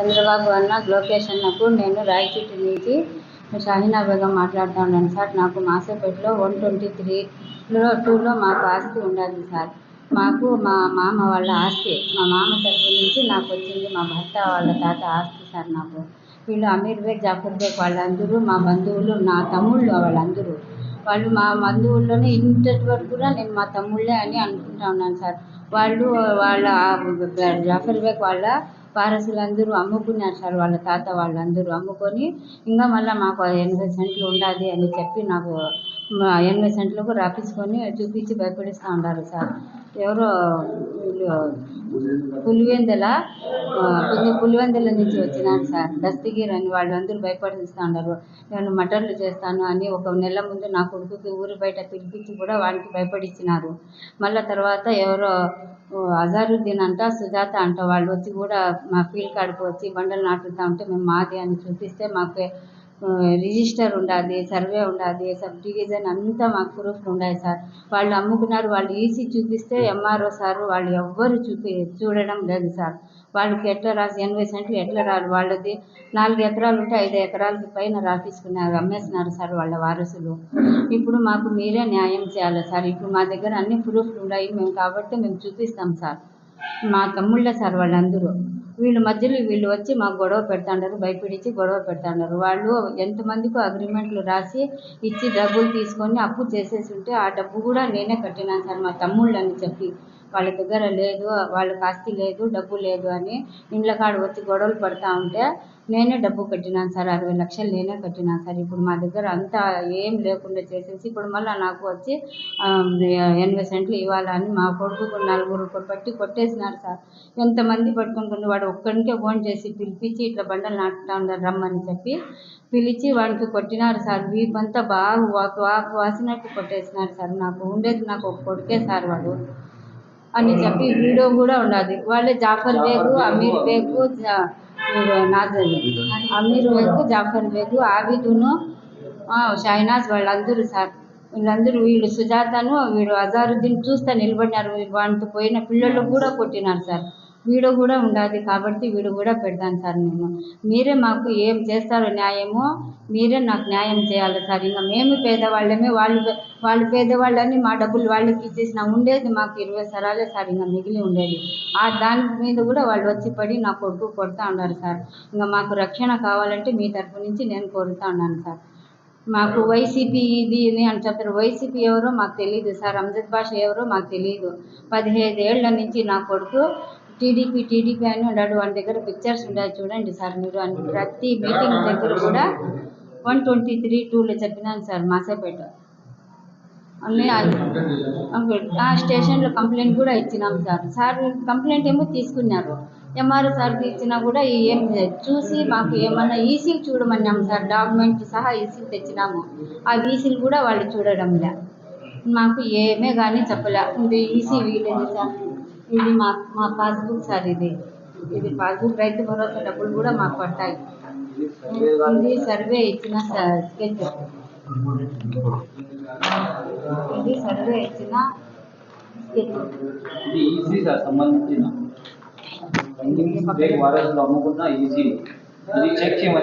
చంద్రబాబు అన్న లోకేష్ అన్నకు నేను రాయచోటి నుంచి షాహీనా బేగం మాట్లాడుతున్నాను సార్. నాకు మాసేపేటలో వన్ ట్వంటీ త్రీలో టూలో మాకు ఆస్తి ఉండాలి సార్. మాకు మా మామ వాళ్ళ ఆస్తి. మా మామ తరఫు నుంచి నాకు వచ్చింది మా భర్త వాళ్ళ తాత ఆస్తి సార్ నాకు. వీళ్ళు అమీర్ బేగ్ జాఫర్ బేగ్ వాళ్ళందరూ మా బంధువులు నా తమ్ముళ్ళు వాళ్ళందరూ. వాళ్ళు మా బంధువుల్లోనే ఇంతటి వరకు కూడా నేను మా తమ్ముళ్ళే అని అనుకుంటా ఉన్నాను సార్. వాళ్ళు వాళ్ళ జాఫర్ బేగ్ వాళ్ళ పారసులు అందరూ అమ్ముకున్నారు సార్ వాళ్ళ తాత వాళ్ళందరూ అమ్ముకొని ఇంకా మళ్ళీ మాకు ఎనభై సెంట్లు ఉండాలి అని చెప్పి నాకు ఎనభై సెంట్లకు రాపించుకొని చూపించి భయపడిస్తూ ఉన్నారు సార్. ఎవరో వీళ్ళు పులివెందుల కొంచెం పులివెందుల నుంచి వచ్చినాను సార్. దస్తగిరి అని వాళ్ళందరూ భయపడిస్తూ ఉన్నారు. నేను మటన్లు చేస్తాను అని ఒక నెల ముందు నా కొడుకుకి ఊరి బయట పిలిపించి కూడా వాడికి భయపడిచ్చినారు. మళ్ళీ తర్వాత ఎవరో అజారుద్దీన్ అంట సుజాత అంట వాళ్ళు వచ్చి కూడా మా ఫీల్డ్ కాడికి వచ్చి బండలు నాటుతా ఉంటే మేము మాది అని చూపిస్తే మాకు రిజిస్టర్ ఉండాలి సర్వే ఉండాలి సబ్ డివిజన్ అంతా మాకు ప్రూఫ్లు ఉన్నాయి సార్. వాళ్ళు అమ్ముకున్నారు వాళ్ళు ఈసీ చూపిస్తే ఎంఆర్ఓ సార్ వాళ్ళు ఎవ్వరు చూపి చూడడం లేదు సార్. వాళ్ళకి ఎట్లా రాసి ఎనభై సెంట్లు ఎట్లా రాదు వాళ్ళది నాలుగు ఎకరాలు ఉంటే ఐదు ఎకరాలకి పైన రాపిస్తున్నారు అమ్మేస్తున్నారు సార్ వాళ్ళ వారసులు. ఇప్పుడు మాకు మీరే న్యాయం చేయాలి సార్. ఇప్పుడు మా దగ్గర అన్ని ప్రూఫ్లు ఉన్నాయి. మేము కాబట్టి మేము చూపిస్తాం సార్. మా తమ్ముళ్ళే సార్ వాళ్ళందరూ. వీళ్ళు మధ్యలో వీళ్ళు వచ్చి మాకు గొడవ పెడతాండారు భయపడిచ్చి గొడవ పెడతాండారు. వాళ్ళు ఎంతమందికో అగ్రిమెంట్లు రాసి ఇచ్చి డబ్బులు తీసుకొని అప్పు చేసేసి ఉంటే ఆ డబ్బు కూడా నేనే కట్టినాను సార్ మా తమ్ముళ్ళని చెప్పి. వాళ్ళ దగ్గర లేదు వాళ్ళకి ఆస్తి లేదు డబ్బు లేదు అని ఇండ్ల కాడ వచ్చి గొడవలు పడతా ఉంటే నేనే డబ్బు కట్టినాను సార్ అరవై లక్షలు నేనే కట్టినాను సార్. ఇప్పుడు మా దగ్గర అంతా ఏం లేకుండా చేసేసి ఇప్పుడు మళ్ళీ నాకు వచ్చి ఎనభై సెంట్లు ఇవ్వాలని మా కొడుకు నలుగురు పట్టి కొట్టేసినారు సార్. ఎంతమంది పట్టుకుంటుంది వాడు ఒక్కడికే ఫోన్ చేసి పిలిపించి ఇట్లా బండలు నాటుతా ఉన్నారు రమ్మని చెప్పి పిలిచి వాడికి కొట్టినారు సార్. వీపంతా బాగా వాకు వాకు వాసినట్టు కొట్టేసినారు సార్. నాకు ఉండేది నాకు ఒక కొడుకే సార్ వాడు. అని చెప్పి వీడియో కూడా ఉన్నది వాళ్ళే జాఫర్ బేగు అమీర్ బేగు వీడు నాజర్. అమీర్ బేగు జాఫర్ బేగు ఆబిదును షైనాజ్ వాళ్ళందరూ సార్. వీళ్ళందరూ వీళ్ళు సుజాతను వీడు అజారుద్దీన్ చూస్తే నిలబడినారు. వాటితో పోయిన పిల్లలు కూడా కొట్టినారు సార్. వీడియో కూడా ఉండాలి కాబట్టి వీడు కూడా పెడతాను సార్ నేను మీరే మాకు ఏం చేస్తారో న్యాయమో మీరే నాకు న్యాయం చేయాలి సార్. ఇంకా మేము పేదవాళ్ళమే వాళ్ళు వాళ్ళు పేదవాళ్ళని మా డబ్బులు వాళ్ళకి ఇచ్చేసిన ఉండేది మాకు ఇరవై సరాలే సార్ ఇంకా మిగిలి ఉండేది. ఆ దాని మీద కూడా వాళ్ళు వచ్చి పడి నా కొడుకు కొడతా ఉన్నారు సార్. ఇంకా మాకు రక్షణ కావాలంటే మీ తరఫు నుంచి నేను కోరుతా ఉన్నాను సార్. మాకు వైసీపీ ఇది ఇది అని చెప్తారు వైసీపీ ఎవరో మాకు తెలియదు సార్. అంజద్ భాష ఎవరో మాకు తెలియదు పదిహేడు ఏళ్ళ నుంచి నా కొడుకు టీడీపీ టీడీపీ అని ఉన్నాడు వాడి దగ్గర పిక్చర్స్ ఉన్నాయి చూడండి సార్ మీరు. అని ప్రతి మీటింగ్ దగ్గర కూడా వన్ ట్వంటీ త్రీ టూలో చెప్పినాను సార్ మాసేపేట. ఆ స్టేషన్లో కంప్లైంట్ కూడా ఇచ్చినాం సార్. సార్ కంప్లైంట్ ఏమో తీసుకున్నారు. ఎంఆర్ఓ సార్కి ఇచ్చినా కూడా ఏం చూసి మాకు ఏమన్నా ఈసీలు చూడమన్నాం సార్. డాక్యుమెంట్ సహా ఈసీలు తెచ్చినాము. ఆ ఈసీలు కూడా వాళ్ళు చూడడం లే మాకు ఏమే కానీ చెప్పలే. ఈసీ వీలేదు సార్. ఇది మా మా పాస్బుక్ సార్ ఇది. ఇది పాస్బుక్ రైతు భరోసా డబ్బులు కూడా మాకు పడతాయి ఇది సర్వే ఇచ్చిన స్కెచ్. ఇది సర్వే ఇచ్చిన ఇది ఈజీ సార్ సంబంధించిన. వారసులు అమ్ముకున్న ఈజీ. ఇది చెక్ చేయమని